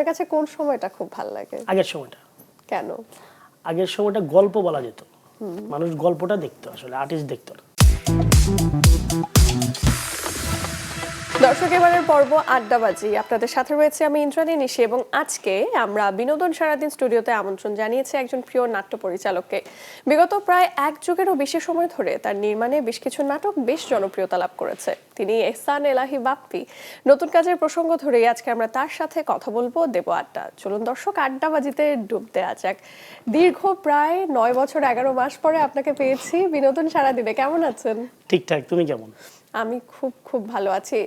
আপনার কাছে কোন সময়টা খুব ভালো লাগে? আগের সময়টা। কেন? আগের সময়টা গল্প বলা যেত। মানুষ গল্পটা দেখতো আসলে আর্টিস্ট দেখতো না। দর্শক এবারের পর্ব আড্ডাবাজি। আপনাদের সাথে রয়েছে আমি ইন্দ্রাণী নিশি এবং আজকে আমরা বিনোদন সারাদিন স্টুডিওতে আমন্ত্রণ জানিয়েছি একজন প্রিয় নাট্য পরিচালককে। বিগত প্রায় এক যুগেরও বেশি সময় ধরে তার নির্মাণে বেশ কিছু নাটক বেশ জনপ্রিয়তা লাভ করেছে। তিনি এহসান এলাহি বাপ্পি নতুন কাজের প্রসঙ্গ ধরেই আজকে আমরা তার সাথে কথা বলব দেব আড্ডা। চলুন দর্শক আড্ডাবাজিতে ডুব দেওয়া যাক। দীর্ঘ প্রায় নয় বছর এগারো মাস পরে আপনাকে পেয়েছি বিনোদন সারাদিনে। কেমন আছেন? ঠিকঠাক তুমি কেমন? আমি খুব খুব ভালো আছি।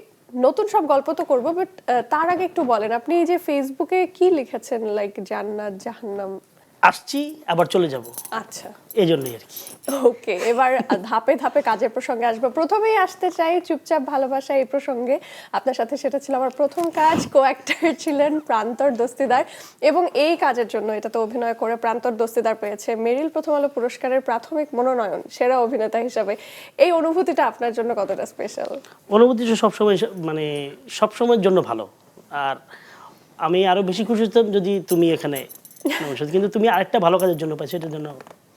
নতুন সব গল্প তো করব বাট তার আগে একটু বলেন, আপনি এই যে ফেসবুকে কি লিখেছেন লাইক জান্নাত, জাহান্নাম? আসছি আবার চলে যাব। আচ্ছা। এই জন্যই আর কি। ওকে এবার ধাপে ধাপে কাজের প্রসঙ্গে আসব। প্রথমেই আসতে চাই চুপচাপ ভালোবাসা এই প্রসঙ্গে। আপনার সাথে সেটা ছিল আমার প্রথম কাজ। কো অ্যাক্টর ছিলেন প্রান্তর দস্তিদার এবং এই কাজের জন্য এটাতে অভিনয় করে প্রান্তর দস্তিদার পেয়েছে মেরিল প্রথম আলো পুরস্কারের প্রাথমিক মনোনয়ন সেরা অভিনেতা হিসাবে। এই অনুভূতিটা আপনার জন্য কতটা স্পেশাল অনুভূতি তো সবসময় মানে সবসময়ের জন্য ভালো। আর আমি আরও বেশি খুশি হতাম যদি তুমি এখানে না বসে। কিন্তু তুমি আরেকটা ভালো কাজের জন্য পাইছো এটার জন্য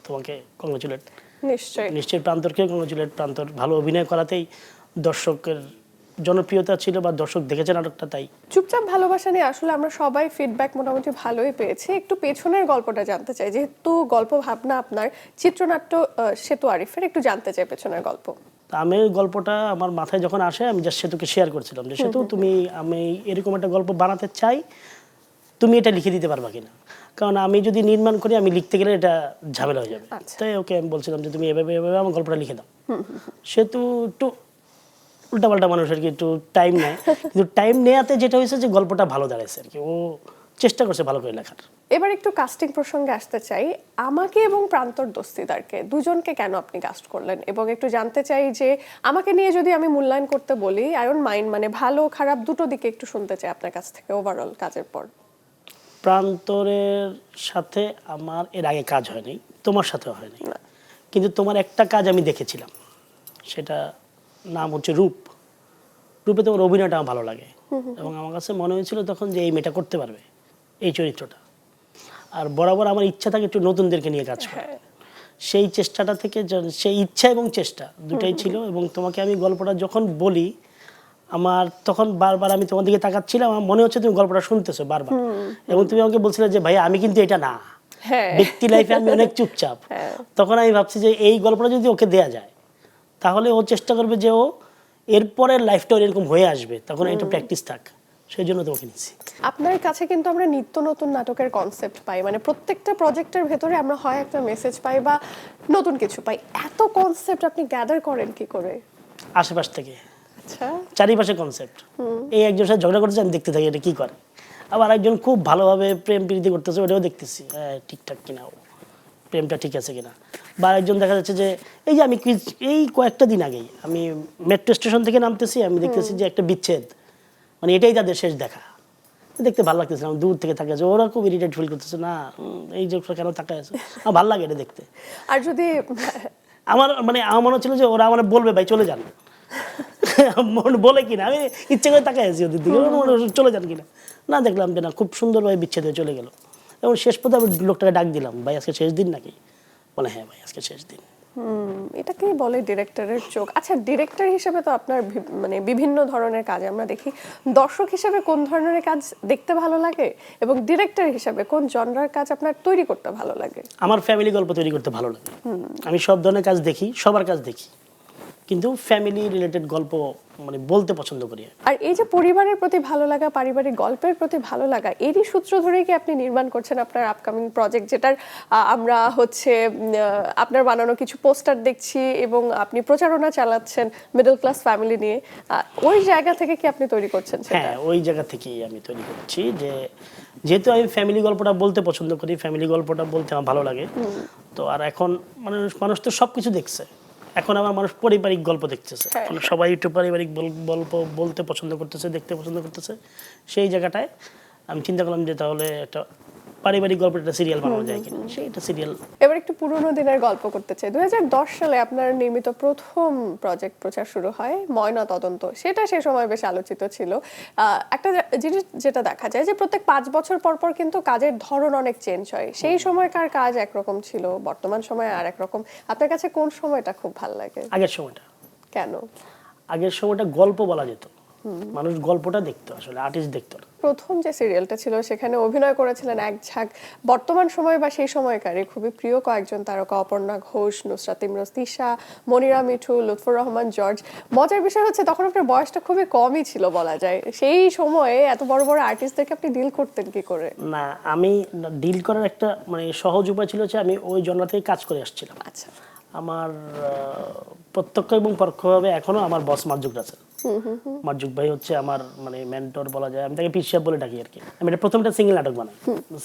তোমাকে কংগ্রেচুলেট নিশ্চয়ই। নিশ্চয়ই প্রান্তরকে কংগ্রেচুলেট প্রান্তর ভালো অভিনয় করাতেই দর্শকের জনপ্রিয়তা ছিল বা দর্শক দেখেছে নাটকটা তাই। চুপচাপ ভালোবাসা নিয়ে আসলে আমরা সবাই ফিডব্যাক মোটামুটি ভালোই পেয়েছি। একটু পেছনের গল্পটা জানতে চাই যেহেতু গল্প ভাবনা আপনার চিত্রনাট্য সেতু আরিফের একটু জানতে চাই পেছনের গল্প। আমি গল্পটা আমার মাথায় যখন আসে আমি জাস্ট সেতুকে শেয়ার করছিলাম যে সেতু তুমি আমি এরকম একটা গল্প বানাতে চাই তুমি এটা লিখে দিতে পারবা কিনা? কারণ আমি যদি নির্মাণ করি আমি লিখতে গেলে এটা ঝামেলা হয়ে যাবে। আচ্ছা। তাই ওকে আমি বলছিলাম যে তুমি এভাবে এভাবে আমার গল্পটা লিখে দাও। সেতু একটু উল্টাপাল্টা মানুষ আর কি একটু টাইম নেয়। কিন্তু টাইম নেওয়াতে যেটা হয়েছে যে গল্পটা ভালো দাঁড়াইছে আর কি। ও চেষ্টা করছে ভালো করে লেখার। এবার একটু কাস্টিং প্রসঙ্গে আসতে চাই। আমাকে এবং প্রান্তর দস্তিদারকে দুজনকে কেন আপনি কাস্ট করলেন? এবং একটু জানতে চাই যে আমাকে নিয়ে যদি আমি মূল্যায়ন করতে বলি আই ডোন্ট মাইন্ড মানে ভালো খারাপ দুটো দিকে একটু শুনতে চাই আপনার কাছ থেকে ওভারঅল কাজের পর। প্রান্তরের সাথে আমার এর আগে কাজ হয়নি তোমার সাথেও হয়নি। কিন্তু তোমার একটা কাজ আমি দেখেছিলাম সেটা নাম হচ্ছে রূপ। রূপে তোমার অভিনয়টা আমার ভালো লাগে। এবং আমার কাছে মনে হয়েছিল তখন যে এই মেয়েটা করতে পারবে এই চরিত্রটা। আর বরাবর আমার ইচ্ছা থাকে একটু নতুনদেরকে নিয়ে কাজ করা হ্যাঁ। সেই চেষ্টাটা থেকে সেই ইচ্ছা এবং চেষ্টা দুটাই ছিল এবং তোমাকে আমি গল্পটা যখন বলি আমার তখন বারবার আমি তোমার দিকে তাকাচ্ছিলাম আমার মনে হচ্ছে তুমি গল্পটা শুনতেছো বারবার। এবং তুমি আমাকে বলছিলে যে ভাই আমি কিন্তু এটা না। হ্যাঁ। ব্যক্তি লাইফে আমি অনেক চুপচাপ। হ্যাঁ। তখন আমি ভাবছি যে এই গল্পটা যদি ওকে দেয়া যায় তাহলে ও চেষ্টা করবে যে ও এরপরের লাইফটা এরকম হয়ে আসবে। তখন এটা প্র্যাকটিস থাক। সেই জন্য তোমাকে নিচ্ছি। আপনার কাছে কিন্তু আমরা নিত্য নতুন নাটকের কনসেপ্ট পাই। মানে প্রত্যেকটা প্রজেক্টের ভেতরে আমরা হয় একটা মেসেজ পাই বা নতুন কিছু পাই। এত কনসেপ্ট আপনি গ্যাদার করেন কি করে? আশেপাশ থেকে। চারিপাশে কনসেপ্ট এই একজন সাথে ঝগড়া করতেছে আমি দেখতে থাকি এটা কি করে। আবার একজন খুব ভালোভাবে প্রেম প্রীতি করতেছে ওটাও দেখতেছি হ্যাঁ ঠিকঠাক কিনা ও প্রেমটা ঠিক আছে কিনা। বা একজন দেখা যাচ্ছে যে এই যে আমি এই কয়েকটা দিন আগেই আমি মেট্রো স্টেশন থেকে নামতেছি আমি দেখতেছি যে একটা বিচ্ছেদ মানে এটাই তাদের শেষ দেখা। দেখতে ভালো লাগতেছে না, আমি দূর থেকে থাকে ওরা খুব ইরিটেট ফিল করতেছে না এই যে কেন তাকায় আছে? আমার ভালো লাগে এটা দেখতে। আর যদি আমার মানে আমার মনে হচ্ছিল যে ওরা আমার বলবে ভাই চলে যান। মন বলে কিনা আমি ইচ্ছে করে তাকাই আছি ওদের দিকে। চলে যান কিনা। না দেখলাম যে না খুব সুন্দরভাবে বিচ্ছেদ হয়ে চলে গেল। এবং শেষ পর্যন্ত আমি লোকটাকে ডাক দিলাম ভাই আজকে শেষ দিন নাকি? বলে হ্যাঁ ভাই আজকে শেষ দিন। এটাকেই বলে ডিরেক্টরের চোখ? আচ্ছা ডিরেক্টর হিসেবে তো আপনার মানে বিভিন্ন ধরনের কাজ আমরা দেখি। দর্শক হিসেবে কোন ধরনের কাজ দেখতে ভালো লাগে? এবং ডিরেক্টর হিসেবে কোন জনরার কাজ আপনার তৈরি করতে ভালো লাগে? আমার ফ্যামিলি গল্প তৈরি করতে ভালো লাগে। আমি সব ধরনের কাজ দেখি সবার কাজ দেখি। কিন্তু ফ্যামিলি রিলেটেড গল্প মানে বলতে পছন্দ করি আর এই যে পরিবারের প্রতি ভালো লাগা পারিবারিক গল্পের প্রতি ভালো লাগা এরই সূত্র ধরেই কি আপনি নির্মাণ করছেন আপনার আপকামিং প্রজেক্ট যেটার আমরা হচ্ছে আপনার বানানো কিছু পোস্টার দেখছি এবং আপনি প্রচারণা চালাচ্ছেন মিডল ক্লাস ফ্যামিলি নিয়ে। ওই জায়গা থেকে কি আপনি তৈরি করছেন হ্যাঁ ওই জায়গা থেকেই আমি তৈরি করছি যে যেহেতু আমি ফ্যামিলি গল্পটা বলতে পছন্দ করি ফ্যামিলি গল্পটা বলতে আমার ভালো লাগে। তো আর এখন মানুষ মানুষ তো সব কিছু দেখছে। এখন আবার মানুষ পারিবারিক গল্প দেখতেছে। হ্যাঁ, মানে সবাই একটু পারিবারিক গল- গল্প বলতে পছন্দ করতেছে দেখতে পছন্দ করতেছে। সেই জায়গাটায় আমি চিন্তা করলাম যে তাহলে একটা পারিবারিক গল্পের একটা সিরিয়াল বানানো যায় কিনা সেইটা সিরিয়াল এবার একটু পুরোনো দিনের গল্প করতে চাই। দুই সালে আপনার নির্মিত প্রথম প্রজেক্ট প্রচার শুরু হয় ময়না তদন্ত। সেটা সে সময় বেশ আলোচিত ছিল। একটা জিনিস যেটা দেখা যায় যে প্রত্যেক পাঁচ বছর পর পর কিন্তু কাজের ধরন অনেক চেঞ্জ হয়। সেই সময়কার কাজ একরকম ছিল বর্তমান সময়ে আর একরকম। আপনার কাছে কোন সময়টা খুব ভালো লাগে? আগের সময়টা। কেন? আগের সময়টা গল্প বলা যেত। মানুষ গল্পটা দেখতো আসলে আর্টিস্ট দেখতো। প্রথম যে সিরিয়ালটা ছিল সেখানে অভিনয় করেছিলেন এক ঝাঁক। বর্তমান সময় বা সেই সময়কারে খুবই প্রিয় কয়েকজন তারকা অপর্ণা ঘোষ নুসরাত ইমরোজ তিশা মনিরা মিঠু লুৎফুর রহমান জর্জ। মজার বিষয় হচ্ছে তখন আপনার বয়সটা খুবই কমই ছিল বলা যায়। সেই সময়ে এত বড় বড় আর্টিস্টদেরকে আপনি ডিল করতেন কি করে? না আমি ডিল করার একটা মানে সহজ উপায় ছিল যে আমি ওই জনরা থেকে কাজ করে আসছিলাম। আচ্ছা। আমার প্রত্যক্ষ এবং পরোক্ষভাবে এখনও আমার বস মার্জুক আছেন মার্জুক ভাই হচ্ছে আমার মানে মেন্টর বলা যায়। আমি তাকে পিসাব বলে ডাকি আর কি। আমি এটা প্রথমটা সিঙ্গেল নাটক বানাই।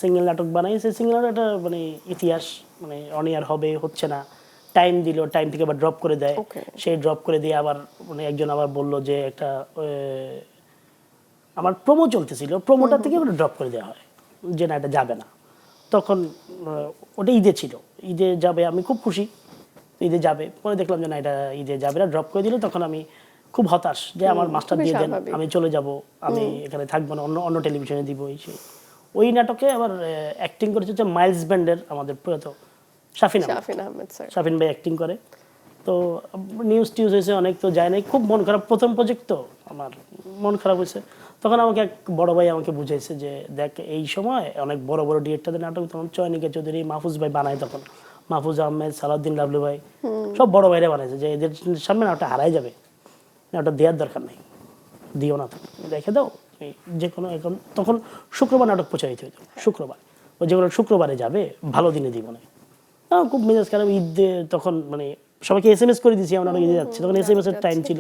সিঙ্গেল নাটক বানাই সেই সিঙ্গেল নাটক একটা মানে ইতিহাস মানে অনিয়ার হবে হচ্ছে না। টাইম দিল টাইম থেকে আবার ড্রপ করে দেয়। সেই ড্রপ করে দিয়ে আবার মানে একজন আবার বলল যে একটা আমার প্রোমো চলতেছিল। প্রোমোটা থেকে ওটা ড্রপ করে দেওয়া হয় যে না এটা যাবে না। তখন ওটা ঈদে ছিল। ঈদে যাবে আমি খুব খুশি। ঈদে যাবে। পরে দেখলাম যে না এটা ঈদে যাবে না ড্রপ করে দিল তখন আমি খুব হতাশ যে আমার মাস্টার দিয়ে দেন আমি চলে যাব আমি এখানে থাকব না অন্য অন্য টেলিভিশনে দিব এই সেই। ওই নাটকে আবার অ্যাক্টিং করেছে হচ্ছে মাইলস ব্যান্ডের আমাদের প্রয়াত শাফিন আহমেদ। শাফিন আহমেদ শাফিন ভাই অ্যাক্টিং করে। তো নিউজ টিউজ হয়েছে অনেক তো যায় নাই খুব মন খারাপ প্রথম প্রজেক্ট তো আমার মন খারাপ হয়েছে। তখন আমাকে এক বড় ভাই আমাকে বুঝাইছে যে দেখ এই সময় অনেক বড় বড় ডিরেক্টরদের নাটক তখন চয়নিকা চৌধুরী মাহফুজ ভাই বানায় তখন। মাহফুজ আহমেদ সালাউদ্দিন লাবলু ভাই সব বড় ভাইরা বানাইছে। যে এদের সামনে না ওটা হারাই যাবে। ওটা দেওয়ার দরকার নেই। দিও না রেখে দাও। যে কোনো এখন তখন শুক্রবার নাটক প্রচারিত হইতো। শুক্রবার। ও যেগুলো শুক্রবারে যাবে ভালো দিনে দিব না। খুব মেজাজ খারাপ। ঈদে তখন মানে সবাইকে এস এম এস করে দিয়েছি আমরা ঈদে যাচ্ছি। তখন এস এম এস এর টাইম ছিল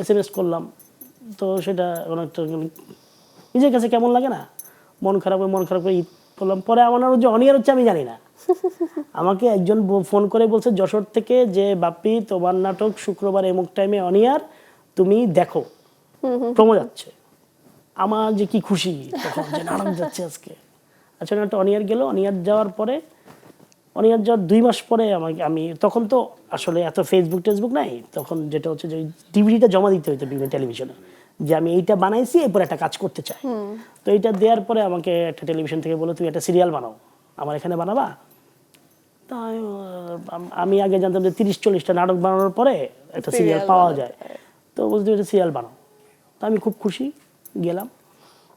এস এম এস করলাম। তো সেটা মানে নিজের কাছে কেমন লাগে না? মন খারাপ হয়ে মন খারাপ করে ঈদ করলাম। পরে আমার যে অনিয়ার হচ্ছে আমি জানি না। আমাকে একজন ফোন করে বলছে যশোর থেকে যে বাপ্পি তোমার নাটক শুক্রবার এমুক টাইমে অনিয়ার তুমি দেখো। প্রমো যাচ্ছে। আমার যে কি খুশি তখন যে নাটক যাচ্ছে আজকে। আচ্ছা একটা অনিয়ার গেল অনিয়ার যাওয়ার পরে অনিয়ার যাওয়ার দুই মাস পরে আমাকে আমি তখন তো আসলে এত ফেসবুক টেসবুক নাই তখন যেটা হচ্ছে যে ডিভিডিটা জমা দিতে হতো বিভিন্ন টেলিভিশনে যে আমি এইটা বানাইছি এরপর একটা কাজ করতে চাই। তো এইটা দেওয়ার পরে আমাকে একটা টেলিভিশন থেকে বলো তুমি একটা সিরিয়াল বানাও। আমার এখানে বানাবা? তাই আমি আগে জানতাম যে তিরিশ চল্লিশটা নাটক বানানোর পরে একটা সিরিয়াল পাওয়া যায়। তো বলতে তুমি একটা সিরিয়াল বানাও। তো আমি খুব খুশি গেলাম।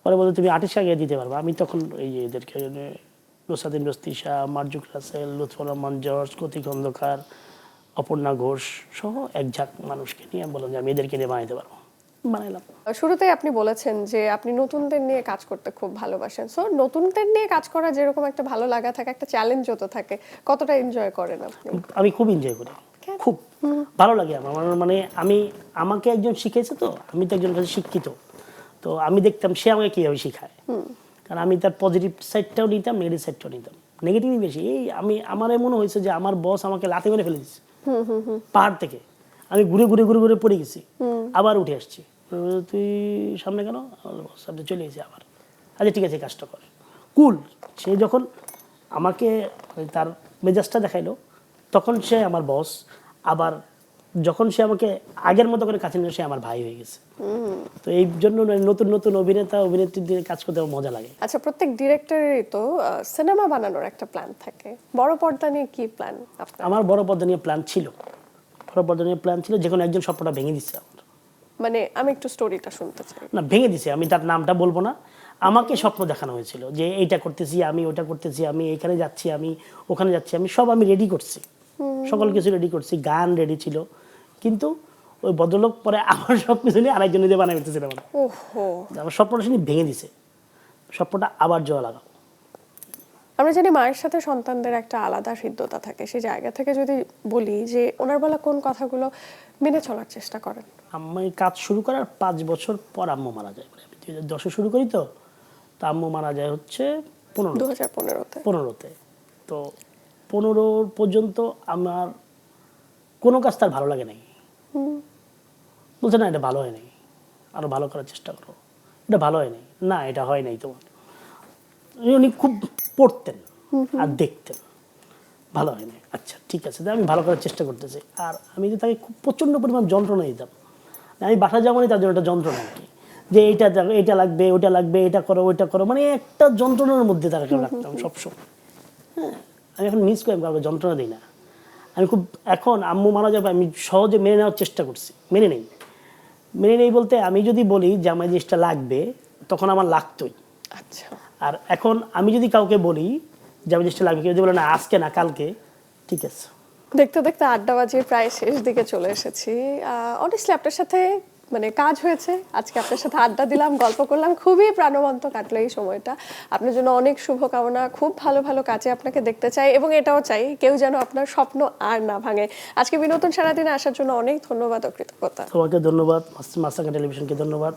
পরে বলতে তুমি আর্টিস্ট আগে দিতে পারবে? আমি তখন এই এদেরকে নুসাদিন রস্তিশা মার্জুক রাসেল লুৎফর রহমান জর্জ কতি খন্দকার অপর্ণা ঘোষ সহ এক ঝাঁক মানুষকে নিয়ে আমি বললাম যে আমি এদেরকে নিয়ে বানাইতে পারব। বানাইলাম শুরুতেই আপনি বলেছেন যে আপনি নতুনদের নিয়ে কাজ করতে খুব ভালোবাসেন। সো নতুনদের নিয়ে কাজ করা যেরকম একটা ভালো লাগা থাকে একটা চ্যালেঞ্জও তো থাকে কতটা এনজয় করেন আপনি? আমি খুব এনজয় করি। খুব। ভালো লাগে আমার। মানে আমি আমাকে একজন শিখেছে তো আমি তো একজন কাছে শিক্ষিত। তো আমি দেখতাম সে আমাকে কীভাবে শেখায়। কারণ আমি তার পজিটিভ সাইডটাও নিতাম নেগেটিভ সাইডটাও নিতাম। নেগেটিভই বেশি। এই আমি আমার মনে হয়েছে যে আমার বস আমাকে লাথি মেরে ফেলে দিচ্ছে পাহাড় থেকে। ঘুরে ঘুরে ঘুরে ঘুরে পড়ে গেছি। আবার উঠে আসছি। তুই সামনে কেন? আপনি চলে এসেছি আবার। আচ্ছা ঠিক আছে কাজটা কর। কুল সে যখন আমাকে তার মেজাজটা দেখাইলো তখন সে আমার বস আবার যখন সে আমাকে আগের মতো করে কাছে নিয়ে সে আমার ভাই হয়ে গেছে। তো এই জন্য নতুন নতুন অভিনেতা অভিনেত্রী দিয়ে কাজ করতে আমার মজা লাগে। আচ্ছা প্রত্যেক ডিরেক্টরেরই তো সিনেমা বানানোর একটা প্ল্যান থাকে। বড় পর্দা নিয়ে কি প্ল্যান আমার বড় পর্দা নিয়ে প্ল্যান ছিল। পর্দা প্ল্যান ছিল যে কোনো একজন স্বপ্নটা ভেঙে দিচ্ছে আমার মানে আমি একটু স্টোরিটা শুনতে চাই। না ভেঙে দিছে আমি তার নামটা বলব না। আমাকে স্বপ্ন দেখানো হয়েছিল যে এইটা করতেছি আমি ওটা করতেছি আমি এখানে যাচ্ছি আমি ওখানে যাচ্ছি আমি সব আমি রেডি করছি। সকল কিছু রেডি করছি গান রেডি ছিল। কিন্তু ওই ভদ্রলোক পরে আমার সব কিছু নিয়ে আরেকজন দিয়ে বানাই ফেলতেছিল আমার আমার স্বপ্নটা শুনি ভেঙে দিছে। স্বপ্নটা আবার জোয়া লাগাও আমরা জানি মায়ের সাথে সন্তানদের একটা আলাদা সিদ্ধতা থাকে। সেই জায়গা থেকে যদি বলি যে ওনার বলা কোন কথাগুলো মেনে চলার চেষ্টা করেন? আমি কাজ শুরু করার পাঁচ বছর পর আম্মু মারা যায়। মানে আমি দুই হাজার দশে শুরু করি তো তা আম্মু মারা যায় হচ্ছে পনেরো দু হাজার পনেরোতে। পনেরোতে। তো পনেরো পর্যন্ত আমার কোনো কাজ তার ভালো লাগে নাই। বলছে না এটা ভালো হয় নাই। আরও ভালো করার চেষ্টা করো। এটা ভালো হয় নাই? না এটা হয় নাই তোমার। উনি খুব পড়তেন আর দেখতেন। ভালো হয়নি আচ্ছা ঠিক আছে আমি ভালো করার চেষ্টা করতেছি। আর আমি যে তাকে খুব প্রচণ্ড পরিমাণ যন্ত্রণা দিতাম। আমি বাসা যাব তার জন্য একটা যন্ত্রণা আর কি। যে এইটা এটা লাগবে ওইটা লাগবে এটা করো ওইটা করো মানে একটা যন্ত্রণার মধ্যে তাকে রাখতাম সবসময়। হ্যাঁ আমি এখন মিস করি আমি কাউকে যন্ত্রণা দিই না। আমি খুব এখন আম্মু মারা যাবে আমি সহজে মেনে নেওয়ার চেষ্টা করছি মেনে নেই। মেনে নেই বলতে আমি যদি বলি যে আমার জিনিসটা লাগবে তখন আমার লাগতোই। আচ্ছা। আর এখন আমি যদি কাউকে বলি যে আমার জিনিসটা লাগবে কেউ যদি বলে না আজকে না কালকে ঠিক আছে। দেখতে দেখতে আড্ডা আড্ডাবাজির প্রায় শেষ দিকে চলে এসেছি। অনেস্টলি আপনার সাথে মানে কাজ হয়েছে। আজকে আপনার সাথে আড্ডা দিলাম গল্প করলাম খুবই প্রাণবন্ত কাটলো এই সময়টা। আপনার জন্য অনেক শুভকামনা খুব ভালো ভালো কাজে আপনাকে দেখতে চাই এবং এটাও চাই কেউ যেন আপনার স্বপ্ন আর না ভাঙে। আজকে বিনোদন সারাদিনে আসার জন্য অনেক ধন্যবাদ ও কৃতজ্ঞতা। তোমাকে ধন্যবাদ। মাস্টার টেলিভিশনকে ধন্যবাদ।